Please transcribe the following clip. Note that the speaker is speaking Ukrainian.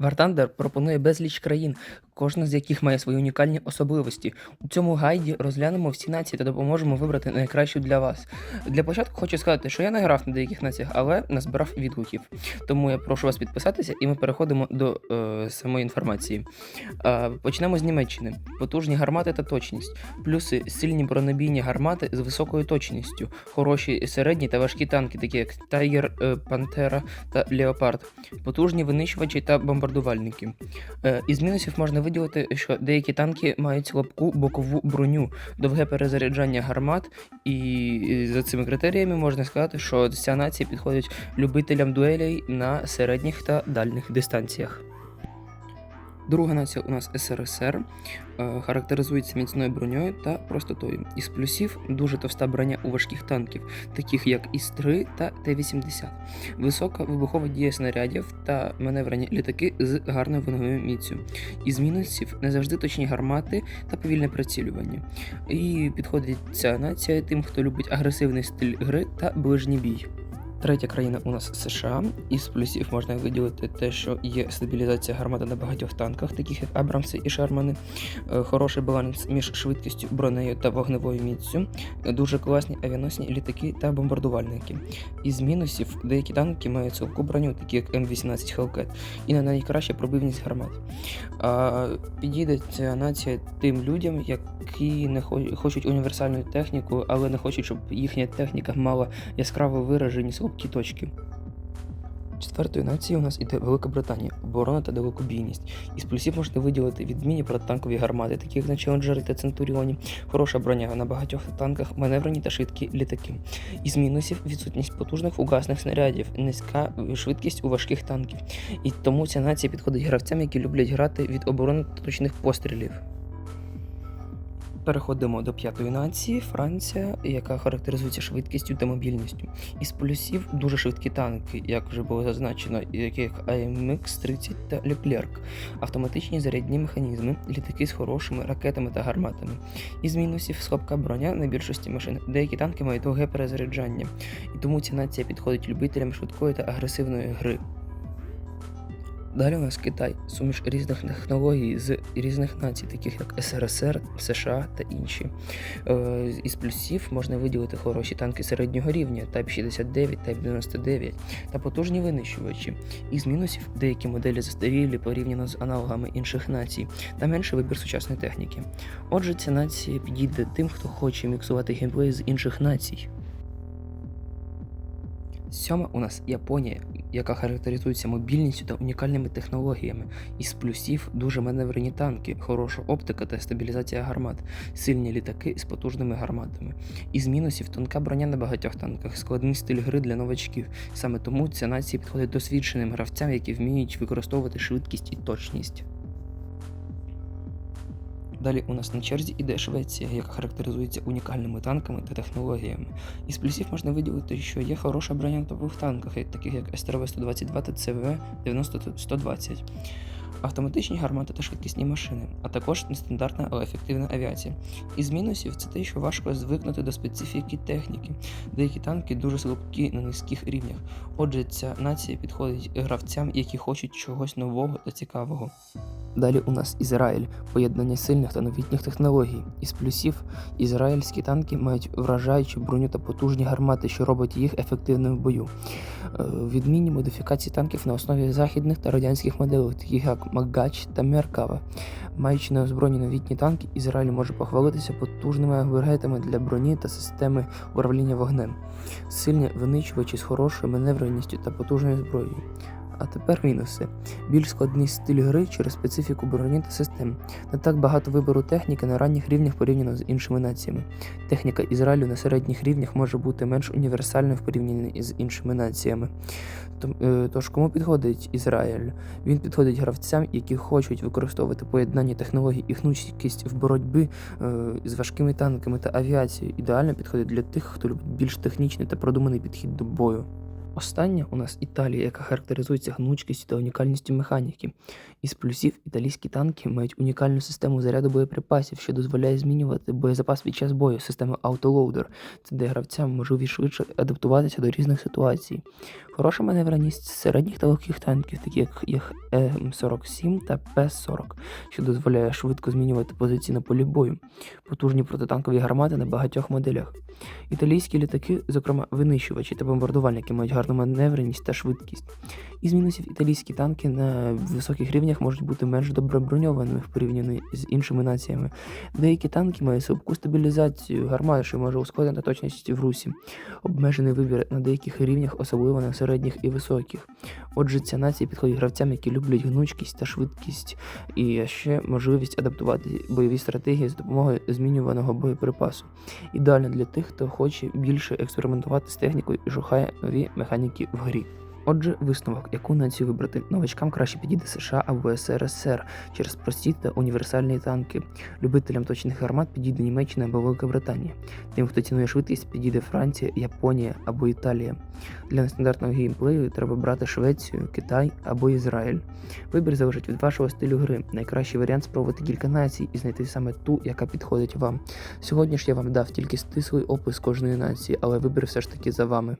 Вартандер пропонує безліч країн, кожна з яких має свої унікальні особливості. У цьому гайді розглянемо всі нації та допоможемо вибрати найкращу для вас. Для початку хочу сказати, що я не грав на деяких націях, але назбирав відгуків. Тому я прошу вас підписатися, і ми переходимо до е, самої інформації. Е, почнемо з Німеччини. Потужні гармати та точність. Плюси сильні бронебійні гармати з високою точністю, хороші середні та важкі танки, такі як Тайгер, е, Пантера та Леопард, потужні винищувачі та бомбардувальники. Е, Із мінусів можна виділити, що деякі танки мають слабку бокову броню, довге перезаряджання гармат, і за цими критеріями можна сказати, що ця нація підходить любителям дуелей на середніх та дальніх дистанціях. Друга нація у нас СРСР е, характеризується міцною броньою та простотою. Із плюсів дуже товста броня у важких танків, таких як ІС-3 та Т-80, висока вибухова дія снарядів та маневрені літаки з гарною вогневою міцю. Із мінусів не завжди точні гармати та повільне прицілювання. І підходить ця нація тим, хто любить агресивний стиль гри та ближній бій. Третя країна у нас США. Із плюсів можна виділити те, що є стабілізація гармати на багатьох танках, таких як Абрамси і Шермани, е, хороший баланс між швидкістю, бронею та вогневою міцю, дуже класні авіаносні літаки та бомбардувальники. Із мінусів деякі танки мають цілку броню, такі як М18 Hellcat, і не найкраща пробивність гармат. А підійде ця нація тим людям, які не хочуть універсальну техніку, але не хочуть, щоб їхня техніка мала яскраво виражені слабкі точки. Четвертою нацією у нас іде Велика Британія, оборона та далекобійність. Із плюсів можна виділити відмінні протитанкові гармати, такі як на Челенджери та Центуріоні, хороша броня на багатьох танках, маневрені та швидкі літаки. Із мінусів відсутність потужних фугасних снарядів, низька швидкість у важких танків. І тому ця нація підходить гравцям, які люблять грати від оборони та точних пострілів. Переходимо до п'ятої нації Франція, яка характеризується швидкістю та мобільністю. Із плюсів дуже швидкі танки, як вже було зазначено, які як AMX-30 та Leclerc, автоматичні зарядні механізми, літаки з хорошими ракетами та гарматами. Із мінусів слабка броня на більшості машин. Деякі танки мають довге перезаряджання, і тому ця нація підходить любителям швидкої та агресивної гри. Далі у нас Китай, суміш різних технологій з різних націй, таких як СРСР, США та інші. Е, із плюсів можна виділити хороші танки середнього рівня, Type 69, Type 99 та потужні винищувачі. Із мінусів деякі моделі застарілі порівняно з аналогами інших націй та менший вибір сучасної техніки. Отже, ця нація підійде тим, хто хоче міксувати геймплей з інших націй. Сьома у нас Японія, яка характеризується мобільністю та унікальними технологіями. Із плюсів дуже маневрені танки, хороша оптика та стабілізація гармат, сильні літаки з потужними гарматами. Із мінусів тонка броня на багатьох танках, складний стиль гри для новачків. Саме тому ця нація підходить досвідченим гравцям, які вміють використовувати швидкість і точність. Далі у нас на черзі іде Швеція, яка характеризується унікальними танками та технологіями. Із плюсів можна виділити, що є хороша броня на топових танках, таких як СТРВ-122 та ЦВ-90-120, автоматичні гармати та швидкісні машини, а також нестандартна, але ефективна авіація. Із мінусів це те, що важко звикнути до специфіки техніки. Деякі танки дуже слабкі на низьких рівнях. Отже, ця нація підходить гравцям, які хочуть чогось нового та цікавого. Далі у нас Ізраїль, поєднання сильних та новітніх технологій. Із плюсів ізраїльські танки мають вражаючу броню та потужні гармати, що робить їх ефективними в бою. Е, Відмінні модифікації танків на основі західних та радянських моделей, таких як Магач та Меркава. Маючи на озброєні новітні танки, Ізраїль може похвалитися потужними агрегатами для броні та системи управління вогнем, сильні винищувачі з хорошою маневреністю та потужною зброєю. А тепер мінуси. Більш складний стиль гри через специфіку броні та систем. Не так багато вибору техніки на ранніх рівнях порівняно з іншими націями. Техніка Ізраїлю на середніх рівнях може бути менш універсальною в порівнянні з іншими націями. Е, Тож кому підходить Ізраїль? Він підходить гравцям, які хочуть використовувати поєднання технологій і гнучкість в боротьбі е, з важкими танками та авіацією. Ідеально підходить для тих, хто любить більш технічний та продуманий підхід до бою. Остання у нас Італія, яка характеризується гнучкістю та унікальністю механіки. Із плюсів італійські танки мають унікальну систему заряду боєприпасів, що дозволяє змінювати боєзапас під час бою, система Autoloader. Це дає гравцям можливість швидше адаптуватися до різних ситуацій. Хороша маневреність середніх та легких танків, такі як, як М47 та П-40, що дозволяє швидко змінювати позиції на полі бою, потужні протитанкові гармати на багатьох моделях. Італійські літаки, зокрема винищувачі та бомбардувальники, мають гарну маневреність та швидкість. Із мінусів італійські танки на високих рівнях можуть бути менш добре броньованими в порівнянні з іншими націями. Деякі танки мають слабку стабілізацію гармат, що може ускладнити точність в русі. Обмежений вибір на деяких рівнях, особливо на середніх і високих. Отже, ця нація підходить гравцям, які люблять гнучкість та швидкість, і ще можливість адаптувати бойові стратегії за допомогою змінюваного боєприпасу. Ідеально для тих, хто хоче більше експериментувати з технікою і шукає нові механіки в грі. Отже, висновок, яку націю вибрати, новачкам краще підійде США або СРСР через прості та універсальні танки. Любителям точних гармат підійде Німеччина або Велика Британія. Тим, хто цінує швидкість, підійде Франція, Японія або Італія. Для нестандартного геймплею треба брати Швецію, Китай або Ізраїль. Вибір залежить від вашого стилю гри. Найкращий варіант спробувати кілька націй і знайти саме ту, яка підходить вам. Сьогодні ж я вам дав тільки стислий опис кожної нації, але вибір все ж таки за вами.